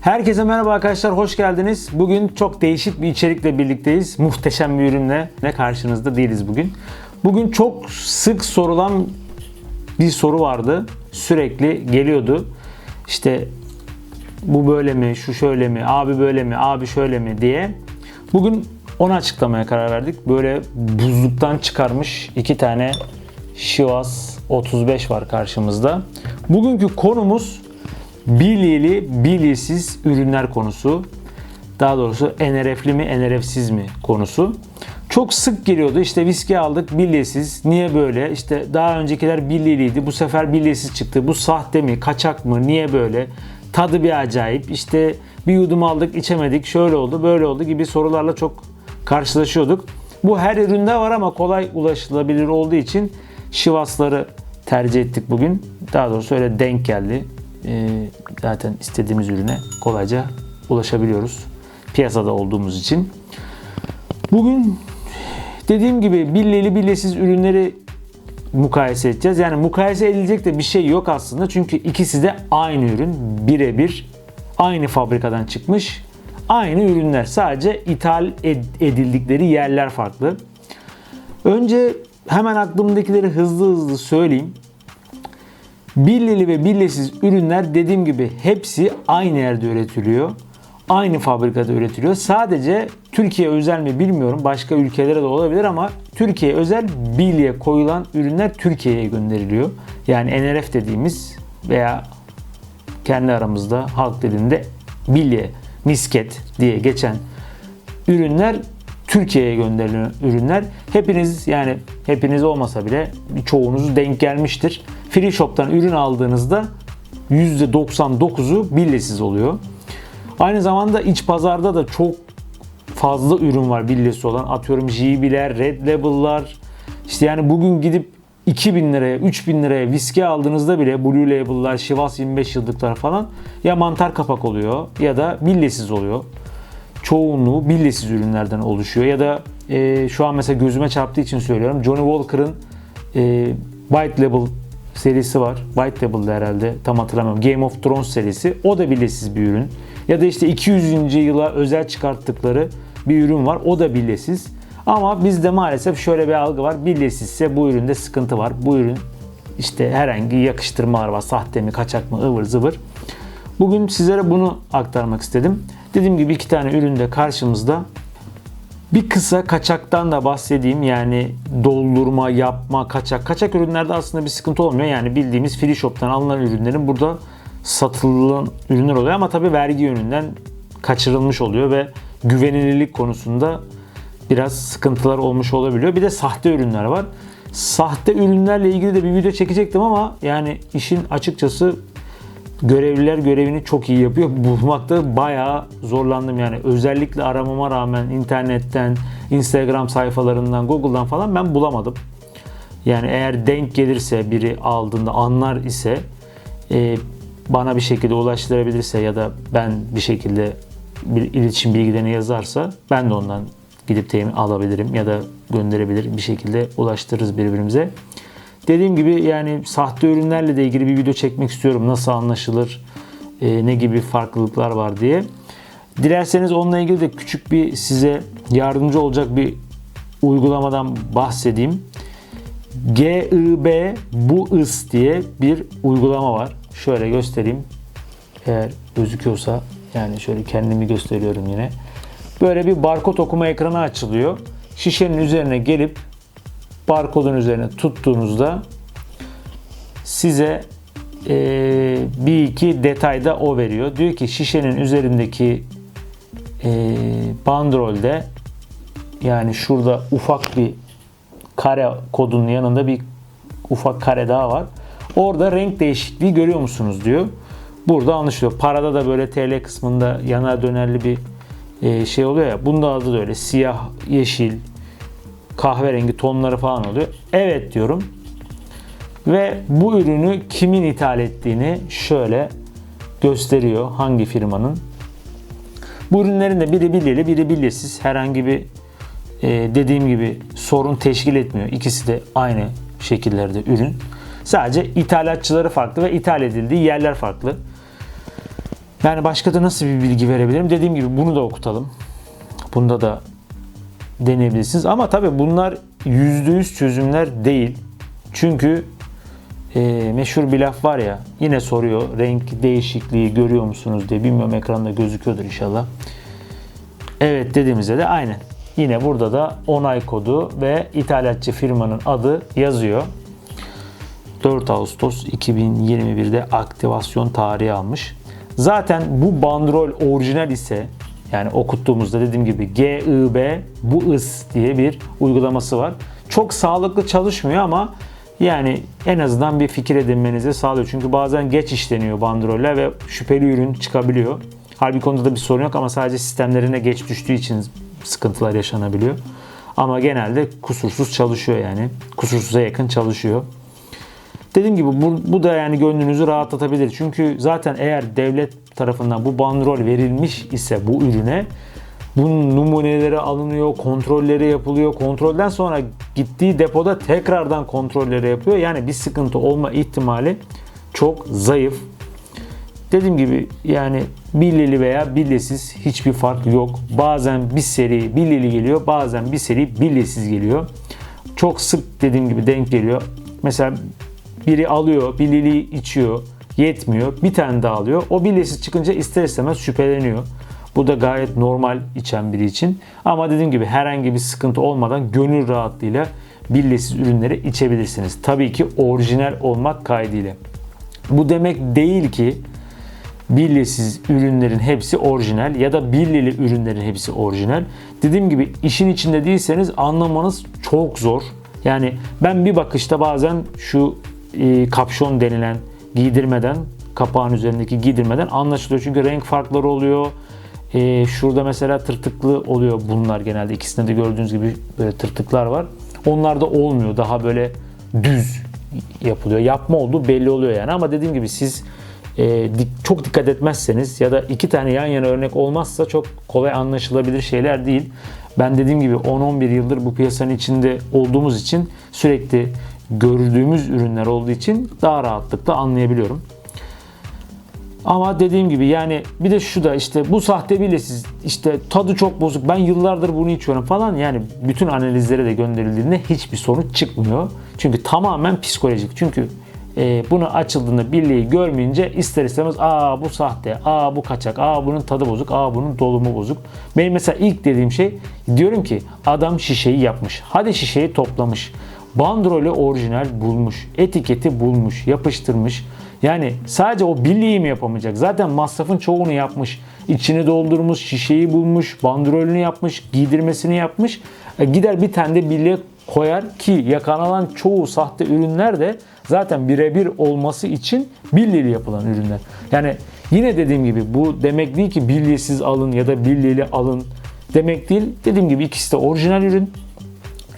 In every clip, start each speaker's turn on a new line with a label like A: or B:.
A: Herkese merhaba arkadaşlar, hoş geldiniz. Bugün çok değişik bir içerikle birlikteyiz. Muhteşem bir ürünle ne karşınızda değiliz bugün. Bugün çok sık sorulan bir soru vardı. Sürekli geliyordu. İşte bu böyle mi, şu şöyle mi, abi böyle mi, abi şöyle mi diye. Bugün onu açıklamaya karar verdik. Böyle buzluktan çıkarmış iki tane Şivas 35 var karşımızda. Bugünkü konumuz bilyeli, bilyesiz ürünler konusu. Daha doğrusu NRF'li mi, NRF'siz mi konusu. Çok sık geliyordu. İşte viski aldık bilyesiz. Niye böyle? İşte daha öncekiler bilyeliydi. Bu sefer bilyesiz çıktı. Bu sahte mi? Kaçak mı? Niye böyle? Tadı bir acayip. İşte bir yudum aldık, içemedik. Şöyle oldu, böyle oldu gibi sorularla çok karşılaşıyorduk. Bu her üründe var ama kolay ulaşılabilir olduğu için Şivasları tercih ettik bugün. Daha doğrusu öyle denk geldi. Ee, zaten istediğimiz ürüne kolayca ulaşabiliyoruz. Piyasada olduğumuz için. Bugün dediğim gibi billeli billesiz ürünleri mukayese edeceğiz. Yani mukayese edilecek de bir şey yok aslında. Çünkü ikisi de aynı ürün. Birebir aynı fabrikadan çıkmış. Aynı ürünler. Sadece ithal ed- edildikleri yerler farklı. Önce hemen aklımdakileri hızlı hızlı söyleyeyim. Billeli ve billesiz ürünler dediğim gibi hepsi aynı yerde üretiliyor. Aynı fabrikada üretiliyor. Sadece Türkiye özel mi bilmiyorum. Başka ülkelere de olabilir ama Türkiye özel bilye koyulan ürünler Türkiye'ye gönderiliyor. Yani NRF dediğimiz veya kendi aramızda halk dilinde bilye, misket diye geçen ürünler Türkiye'ye gönderilen ürünler. Hepiniz yani hepiniz olmasa bile çoğunuz denk gelmiştir. Free Shop'tan ürün aldığınızda %99'u billesiz oluyor. Aynı zamanda iç pazarda da çok fazla ürün var billesi olan. Atıyorum JB'ler, Red Label'lar. İşte yani bugün gidip 2000 liraya, 3000 liraya viski aldığınızda bile Blue Label'lar, Şivas 25 yıllıklar falan ya mantar kapak oluyor ya da billesiz oluyor çoğunluğu billesiz ürünlerden oluşuyor. Ya da e, şu an mesela gözüme çarptığı için söylüyorum. Johnny Walker'ın e, White Label serisi var. White Label'da herhalde tam hatırlamıyorum. Game of Thrones serisi. O da billesiz bir ürün. Ya da işte 200. yıla özel çıkarttıkları bir ürün var. O da billesiz. Ama bizde maalesef şöyle bir algı var. Billesizse bu üründe sıkıntı var. Bu ürün işte herhangi yakıştırmalar var. Sahte mi, kaçak mı, ıvır zıvır. Bugün sizlere bunu aktarmak istedim. Dediğim gibi iki tane ürün de karşımızda. Bir kısa kaçaktan da bahsedeyim. Yani doldurma, yapma, kaçak. Kaçak ürünlerde aslında bir sıkıntı olmuyor. Yani bildiğimiz free shop'tan alınan ürünlerin burada satılan ürünler oluyor. Ama tabii vergi yönünden kaçırılmış oluyor ve güvenilirlik konusunda biraz sıkıntılar olmuş olabiliyor. Bir de sahte ürünler var. Sahte ürünlerle ilgili de bir video çekecektim ama yani işin açıkçası görevliler görevini çok iyi yapıyor. Bulmakta bayağı zorlandım yani. Özellikle aramama rağmen internetten, Instagram sayfalarından, Google'dan falan ben bulamadım. Yani eğer denk gelirse biri aldığında anlar ise e, bana bir şekilde ulaştırabilirse ya da ben bir şekilde bir iletişim bilgilerini yazarsa ben de ondan gidip temin alabilirim ya da gönderebilirim bir şekilde ulaştırırız birbirimize. Dediğim gibi yani sahte ürünlerle de ilgili bir video çekmek istiyorum. Nasıl anlaşılır, e, ne gibi farklılıklar var diye. Dilerseniz onunla ilgili de küçük bir size yardımcı olacak bir uygulamadan bahsedeyim. GIB bu ıs diye bir uygulama var. Şöyle göstereyim. Eğer gözüküyorsa yani şöyle kendimi gösteriyorum yine. Böyle bir barkod okuma ekranı açılıyor. Şişenin üzerine gelip barkodun üzerine tuttuğunuzda size e, bir iki detayda o veriyor. Diyor ki şişenin üzerindeki e, bandrolde yani şurada ufak bir kare kodunun yanında bir ufak kare daha var. Orada renk değişikliği görüyor musunuz diyor. Burada anlaşılıyor. Parada da böyle TL kısmında yana dönerli bir e, şey oluyor ya. Bunda adı da öyle siyah, yeşil, kahverengi tonları falan oluyor. Evet diyorum. Ve bu ürünü kimin ithal ettiğini şöyle gösteriyor. Hangi firmanın. Bu ürünlerin de biri bilyeli, biri bilyesiz. Herhangi bir e, dediğim gibi sorun teşkil etmiyor. İkisi de aynı şekillerde ürün. Sadece ithalatçıları farklı ve ithal edildiği yerler farklı. Yani başka da nasıl bir bilgi verebilirim? Dediğim gibi bunu da okutalım. Bunda da deneyebilirsiniz. Ama tabii bunlar %100 çözümler değil. Çünkü e, meşhur bir laf var ya yine soruyor renk değişikliği görüyor musunuz diye bilmiyorum ekranda gözüküyordur inşallah. Evet dediğimizde de aynen. Yine burada da onay kodu ve ithalatçı firmanın adı yazıyor. 4 Ağustos 2021'de aktivasyon tarihi almış. Zaten bu bandrol orijinal ise yani okuttuğumuzda dediğim gibi GIB bu ıs diye bir uygulaması var. Çok sağlıklı çalışmıyor ama yani en azından bir fikir edinmenizi sağlıyor. Çünkü bazen geç işleniyor bandroller ve şüpheli ürün çıkabiliyor. Halbuki konuda da bir sorun yok ama sadece sistemlerine geç düştüğü için sıkıntılar yaşanabiliyor. Ama genelde kusursuz çalışıyor yani. Kusursuza yakın çalışıyor. Dediğim gibi bu, bu da yani gönlünüzü rahatlatabilir. Çünkü zaten eğer devlet tarafından bu bandrol verilmiş ise bu ürüne bunun numuneleri alınıyor, kontrolleri yapılıyor. Kontrolden sonra gittiği depoda tekrardan kontrolleri yapıyor. Yani bir sıkıntı olma ihtimali çok zayıf. Dediğim gibi yani billeli veya billesiz hiçbir fark yok. Bazen bir seri billeli geliyor, bazen bir seri billesiz geliyor. Çok sık dediğim gibi denk geliyor. Mesela biri alıyor, billeli içiyor, yetmiyor. Bir tane daha alıyor. O billesiz çıkınca ister istemez şüpheleniyor. Bu da gayet normal içen biri için. Ama dediğim gibi herhangi bir sıkıntı olmadan gönül rahatlığıyla billesiz ürünleri içebilirsiniz. Tabii ki orijinal olmak kaydıyla. Bu demek değil ki billesiz ürünlerin hepsi orijinal ya da billeli ürünlerin hepsi orijinal. Dediğim gibi işin içinde değilseniz anlamanız çok zor. Yani ben bir bakışta bazen şu e, kapşon denilen giydirmeden kapağın üzerindeki giydirmeden anlaşılıyor. Çünkü renk farkları oluyor. E, şurada mesela tırtıklı oluyor bunlar genelde. İkisinde de gördüğünüz gibi böyle tırtıklar var. Onlarda olmuyor. Daha böyle düz yapılıyor. Yapma olduğu belli oluyor yani. Ama dediğim gibi siz e, çok dikkat etmezseniz ya da iki tane yan yana örnek olmazsa çok kolay anlaşılabilir şeyler değil. Ben dediğim gibi 10-11 yıldır bu piyasanın içinde olduğumuz için sürekli gördüğümüz ürünler olduğu için daha rahatlıkla anlayabiliyorum. Ama dediğim gibi yani bir de şu da işte bu sahte bilesiz işte tadı çok bozuk ben yıllardır bunu içiyorum falan yani bütün analizlere de gönderildiğinde hiçbir sonuç çıkmıyor. Çünkü tamamen psikolojik. Çünkü e, bunu açıldığında birliği görmeyince ister istemez aa bu sahte, aa bu kaçak, aa bunun tadı bozuk, aa bunun dolumu bozuk. Benim mesela ilk dediğim şey diyorum ki adam şişeyi yapmış. Hadi şişeyi toplamış. Bandrolü orijinal bulmuş. Etiketi bulmuş, yapıştırmış. Yani sadece o birliği mi yapamayacak? Zaten masrafın çoğunu yapmış. İçini doldurmuş, şişeyi bulmuş, bandrolünü yapmış, giydirmesini yapmış. E, gider bir tane de birliğe koyar ki yakalanan çoğu sahte ürünler de zaten birebir olması için birliğiyle yapılan ürünler. Yani yine dediğim gibi bu demek değil ki birliğsiz alın ya da birliğiyle alın demek değil. Dediğim gibi ikisi de orijinal ürün.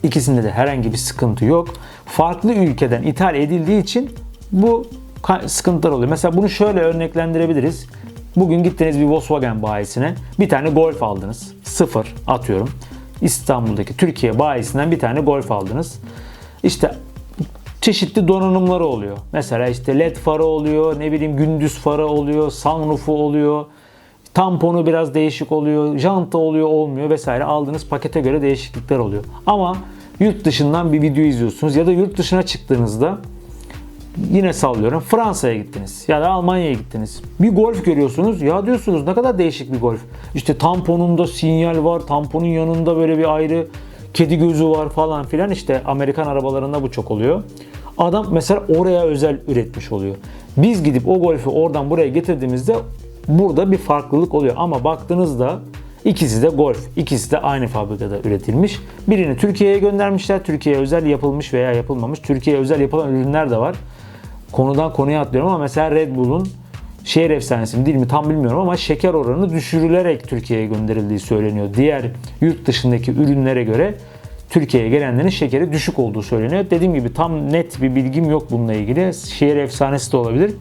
A: İkisinde de herhangi bir sıkıntı yok. Farklı ülkeden ithal edildiği için bu sıkıntılar oluyor. Mesela bunu şöyle örneklendirebiliriz. Bugün gittiniz bir Volkswagen bayisine bir tane Golf aldınız. Sıfır atıyorum. İstanbul'daki Türkiye bayisinden bir tane Golf aldınız. İşte çeşitli donanımları oluyor. Mesela işte led farı oluyor, ne bileyim gündüz farı oluyor, sunroof'u oluyor. Tamponu biraz değişik oluyor, janta oluyor, olmuyor vesaire. Aldığınız pakete göre değişiklikler oluyor. Ama yurt dışından bir video izliyorsunuz ya da yurt dışına çıktığınızda yine sallıyorum Fransa'ya gittiniz ya da Almanya'ya gittiniz. Bir golf görüyorsunuz ya diyorsunuz ne kadar değişik bir golf. İşte tamponunda sinyal var, tamponun yanında böyle bir ayrı kedi gözü var falan filan işte Amerikan arabalarında bu çok oluyor. Adam mesela oraya özel üretmiş oluyor. Biz gidip o golfü oradan buraya getirdiğimizde burada bir farklılık oluyor ama baktığınızda ikisi de golf, ikisi de aynı fabrikada üretilmiş. Birini Türkiye'ye göndermişler. Türkiye'ye özel yapılmış veya yapılmamış. Türkiye'ye özel yapılan ürünler de var konudan konuya atlıyorum ama mesela Red Bull'un şehir efsanesi mi değil mi tam bilmiyorum ama şeker oranı düşürülerek Türkiye'ye gönderildiği söyleniyor. Diğer yurt dışındaki ürünlere göre Türkiye'ye gelenlerin şekeri düşük olduğu söyleniyor. Dediğim gibi tam net bir bilgim yok bununla ilgili. Şehir efsanesi de olabilir.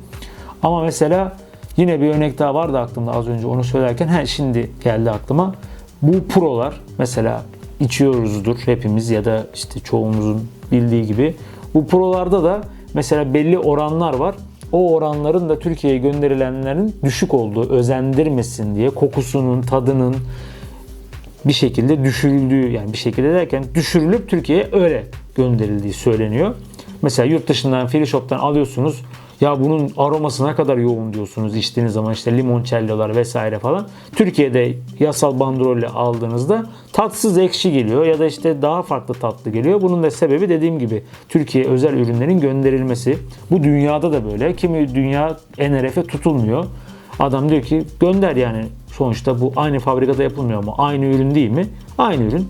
A: Ama mesela Yine bir örnek daha vardı aklımda az önce onu söylerken. He, şimdi geldi aklıma. Bu prolar mesela içiyoruzdur hepimiz ya da işte çoğumuzun bildiği gibi. Bu prolarda da mesela belli oranlar var. O oranların da Türkiye'ye gönderilenlerin düşük olduğu, özendirmesin diye kokusunun, tadının bir şekilde düşürüldüğü yani bir şekilde derken düşürülüp Türkiye'ye öyle gönderildiği söyleniyor. Mesela yurt dışından free shop'tan alıyorsunuz. Ya bunun aroması ne kadar yoğun diyorsunuz içtiğiniz zaman işte limoncellolar vesaire falan. Türkiye'de yasal bandrolle aldığınızda tatsız ekşi geliyor ya da işte daha farklı tatlı geliyor. Bunun da sebebi dediğim gibi Türkiye özel ürünlerin gönderilmesi. Bu dünyada da böyle. Kimi dünya NRF'e tutulmuyor. Adam diyor ki gönder yani sonuçta bu aynı fabrikada yapılmıyor ama aynı ürün değil mi? Aynı ürün.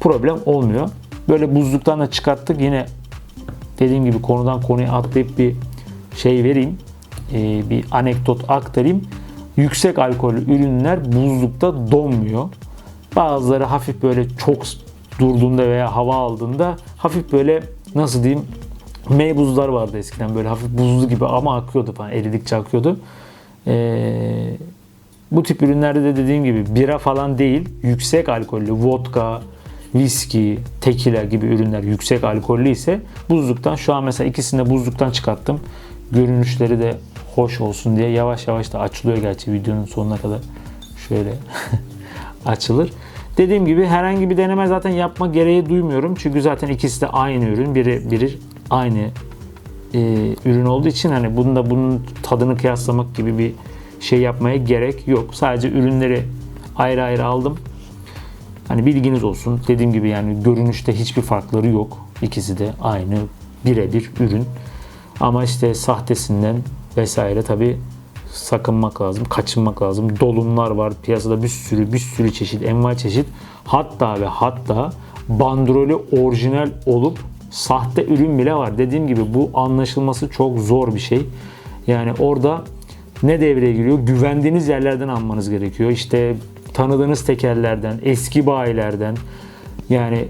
A: Problem olmuyor. Böyle buzluktan da çıkarttık. Yine dediğim gibi konudan konuya atlayıp bir şey vereyim. Ee, bir anekdot aktarayım. Yüksek alkollü ürünler buzlukta donmuyor. Bazıları hafif böyle çok durduğunda veya hava aldığında hafif böyle nasıl diyeyim meybuzlar vardı eskiden böyle hafif buzlu gibi ama akıyordu falan eridikçe akıyordu. Ee, bu tip ürünlerde de dediğim gibi bira falan değil yüksek alkollü vodka, viski, tekila gibi ürünler yüksek alkollü ise buzluktan şu an mesela ikisini de buzluktan çıkarttım. Görünüşleri de hoş olsun diye yavaş yavaş da açılıyor gerçi videonun sonuna kadar şöyle açılır. Dediğim gibi herhangi bir deneme zaten yapma gereği duymuyorum. Çünkü zaten ikisi de aynı ürün. Biri biri aynı e, ürün olduğu için hani bunun da bunun tadını kıyaslamak gibi bir şey yapmaya gerek yok. Sadece ürünleri ayrı ayrı aldım. Hani bilginiz olsun. Dediğim gibi yani görünüşte hiçbir farkları yok. İkisi de aynı birebir ürün. Ama işte sahtesinden vesaire tabi sakınmak lazım, kaçınmak lazım. Dolumlar var piyasada bir sürü bir sürü çeşit, envai çeşit. Hatta ve hatta bandrolü orijinal olup sahte ürün bile var. Dediğim gibi bu anlaşılması çok zor bir şey. Yani orada ne devreye giriyor? Güvendiğiniz yerlerden almanız gerekiyor. İşte tanıdığınız tekerlerden, eski bayilerden yani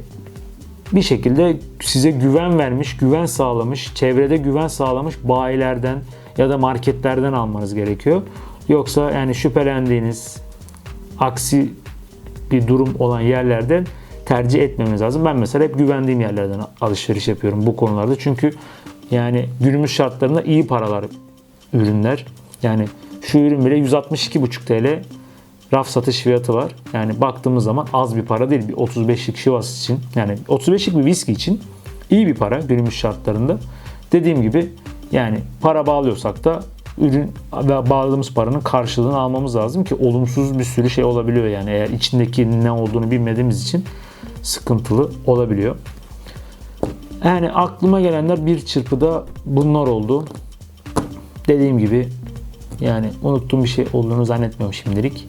A: bir şekilde size güven vermiş, güven sağlamış, çevrede güven sağlamış bayilerden ya da marketlerden almanız gerekiyor. Yoksa yani şüphelendiğiniz aksi bir durum olan yerlerden tercih etmemiz lazım. Ben mesela hep güvendiğim yerlerden alışveriş yapıyorum bu konularda. Çünkü yani günümüz şartlarında iyi paralar ürünler. Yani şu ürün bile 162,5 TL raf satış fiyatı var. Yani baktığımız zaman az bir para değil. Bir 35'lik şivas için yani 35'lik bir viski için iyi bir para günümüz şartlarında. Dediğim gibi yani para bağlıyorsak da ürün ve bağladığımız paranın karşılığını almamız lazım ki olumsuz bir sürü şey olabiliyor yani eğer içindeki ne olduğunu bilmediğimiz için sıkıntılı olabiliyor. Yani aklıma gelenler bir çırpıda bunlar oldu. Dediğim gibi yani unuttuğum bir şey olduğunu zannetmiyorum şimdilik.